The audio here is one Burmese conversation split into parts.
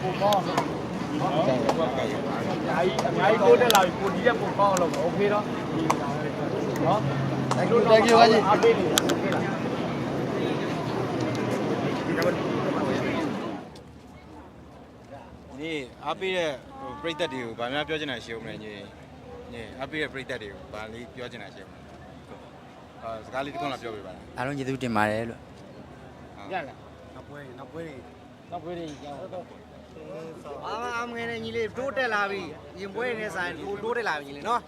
ကောင်းအများကြီးအများကြီးတိုးတက်လာပြီကိုဒီရက်ကိုကောင်းအောင်လုပ်တော့โอเคတော့ဒီနော် thank you thank you ကြီးအားပေးနေတယ်โอเคလား ညီအားပေးတဲ့ဟိုပြိသက်တွေကိုဗာများပြောချင်တာရှိဦးမလဲညီညီအားပေးတဲ့ပြိသက်တွေကိုဗာလေးပြောချင်တာရှိဦးမလဲအာစကားလေးတစ်ခုလောက်ပြောပြပါလား အားလုံးကျေးဇူးတင်ပါတယ်လို့ ရလားနောက်ပွဲနောက်ပွဲတွေနောက်ပွဲတွေကြောင်းတော့ အာမအမငယ်နဲ့ညီလေးတိုးတက်လာပြီရင်ပွဲနေဆိုင်တိုးတိုးတက်လာပြီညီလေးနော်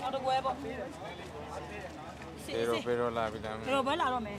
နောက်တစ်ပွဲပေါ့ပေရောပေရောလာပြီလားဘယ်လိုပဲလာတော့မယ်